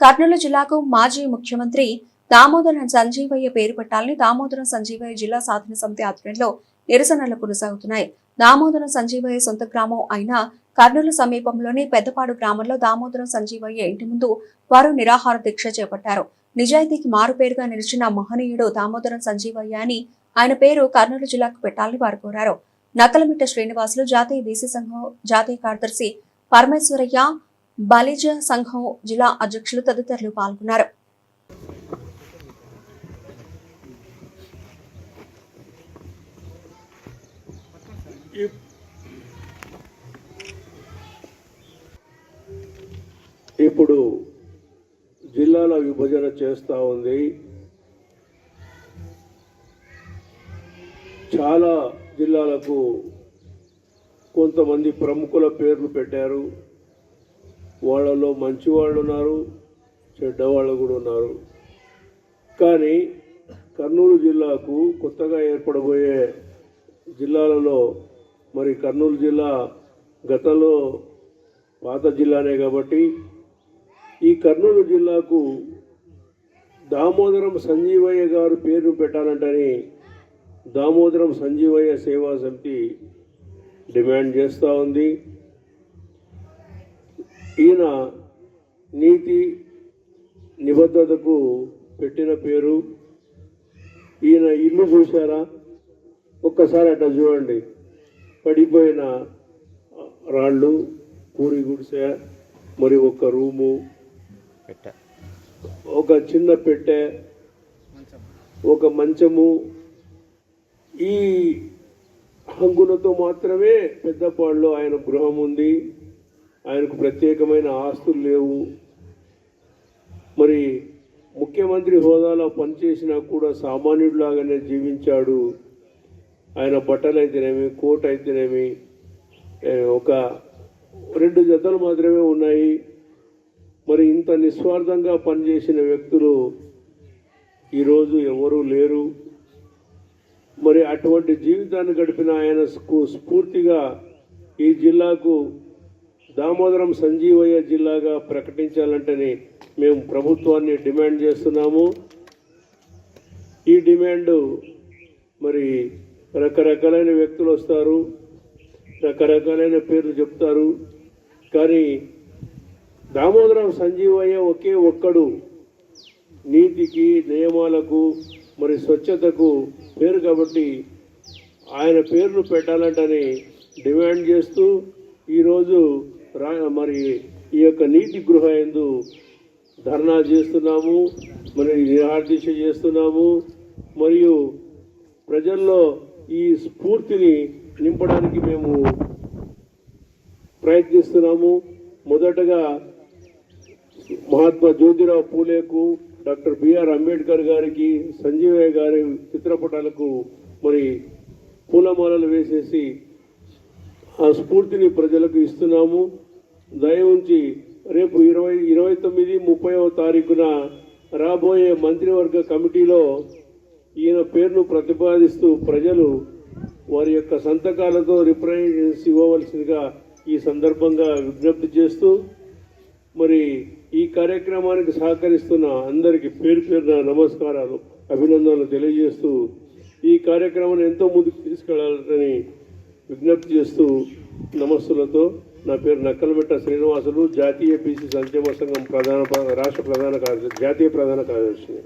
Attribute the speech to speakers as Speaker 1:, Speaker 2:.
Speaker 1: కర్నూలు జిల్లాకు మాజీ ముఖ్యమంత్రి దామోదరం సంజీవయ్య పేరు పెట్టాలని దామోదరం సంజీవయ్య జిల్లా సాధన సమితి ఆధ్వర్యంలో నిరసనలు కొనసాగుతున్నాయి. దామోదరం సంజీవయ్య సొంత గ్రామం అయిన కర్నూలు సమీపంలోని పెద్దపాడు గ్రామంలో దామోదరం సంజీవయ్య ఇంటి ముందు వారు నిరాహార దీక్ష చేపట్టారు. నిజాయితీకి మారుపేరుగా నిలిచిన మహనీయుడు దామోదరం సంజీవయ్య అని ఆయన పేరు కర్నూలు జిల్లాకు పెట్టాలని వారు కోరారు. నకలమిట్ట శ్రీనివాసులు జాతీయ బీసీ సంఘం జాతీయ కార్యదర్శి పరమేశ్వరయ్య బలిజ సంఘం జిల్లా అధ్యక్షులు తదితరులు పాల్గొన్నారు.
Speaker 2: ఇప్పుడు జిల్లాల విభజన చేస్తూ ఉంది. చాలా జిల్లాలకు కొంతమంది ప్రముఖుల పేర్లు పెట్టారు. వాళ్ళలో మంచి వాళ్ళు ఉన్నారు చెడ్డవాళ్ళు కూడా ఉన్నారు. కానీ కర్నూలు జిల్లాకు కొత్తగా ఏర్పడబోయే జిల్లాలలో మరి కర్నూలు జిల్లా గతంలో పాత జిల్లానే కాబట్టి ఈ కర్నూలు జిల్లాకు దామోదరం సంజీవయ్య గారు పేరు పెట్టాలంటని దామోదరం సంజీవయ్య సేవా సమితి డిమాండ్ చేస్తూ ఉంది. ఈయన నీతి నిబద్ధతకు పెట్టిన పేరు. ఈయన ఇల్లు చూశారా? ఒక్కసారి అట్లా చూడండి. పడిపోయిన రాళ్ళు పూరి గుడిసె మరి ఒక రూము ఒక చిన్న పెట్టె ఒక మంచము. ఈ హంగులతో మాత్రమే పెద్దపాడులో ఆయన గృహం ఉంది. ఆయనకు ప్రత్యేకమైన ఆస్తులు లేవు. మరి ముఖ్యమంత్రి హోదాలో పనిచేసినా కూడా సామాన్యుడిలాగానే జీవించాడు. ఆయన బట్టలు అయితేనేమి కోట్ అయితేనేమి ఒక రెండు జతలు మాత్రమే ఉన్నాయి. మరి ఇంత నిస్వార్థంగా పనిచేసిన వ్యక్తులు ఈరోజు ఎవరూ లేరు. మరి అటువంటి జీవితాన్ని గడిపిన ఆయన స్ఫూర్తిగా ఈ జిల్లాకు దామోదరం సంజీవయ్య జిల్లాగా ప్రకటించాలంటని మేము ప్రభుత్వాన్ని డిమాండ్ చేస్తున్నాము. ఈ డిమాండ్ మరి రకరకాలైన వ్యక్తులు వస్తారు రకరకాలైన పేర్లు చెప్తారు. కానీ దామోదరం సంజీవయ్య ఒకే ఒక్కడు నీతికి నియమాలకు మరి స్వచ్ఛతకు పేరు కాబట్టి ఆయన పేర్లు పెట్టాలంటని డిమాండ్ చేస్తూ ఈరోజు మరి ఈ యొక్క నీతి గృహ ఎందు ధర్నా చేస్తున్నాము మరి నిరాదీక్ష చేస్తున్నాము మరియు ప్రజల్లో ఈ స్ఫూర్తిని నింపడానికి మేము ప్రయత్నిస్తున్నాము. మొదటగా మహాత్మా జ్యోతిరావు పూలేకు డాక్టర్ బిఆర్ అంబేద్కర్ గారికి సంజీవయ్య గారి చిత్రపటాలకు మరి పూలమాలలు వేసేసి ఆ స్ఫూర్తిని ప్రజలకు ఇస్తున్నాము. దయ ఉంచి రేపు ఇరవై ఇరవై తొమ్మిది ముప్పైవ తారీఖున రాబోయే మంత్రివర్గ కమిటీలో ఈయన పేరును ప్రతిపాదిస్తూ ప్రజలు వారి యొక్క సంతకాలతో రిప్రజెంటేషన్స్ ఇవ్వవలసిందిగా ఈ సందర్భంగా విజ్ఞప్తి చేస్తూ మరి ఈ కార్యక్రమానికి సహకరిస్తున్న అందరికీ పేరు పేరున నమస్కారాలు అభినందనలు తెలియజేస్తూ ఈ కార్యక్రమాన్ని ఎంతో ముందుకు తీసుకెళ్ళాలని విజ్ఞప్తి చేస్తూ నమస్సులతో నా పేరు నక్కలమెట్ట శ్రీనివాసులు జాతీయ బీసీ సంక్షేమ సంఘం ప్రధాన రాష్ట్ర ప్రధాన కార్యదర్శి జాతీయ ప్రధాన కార్యదర్శిని.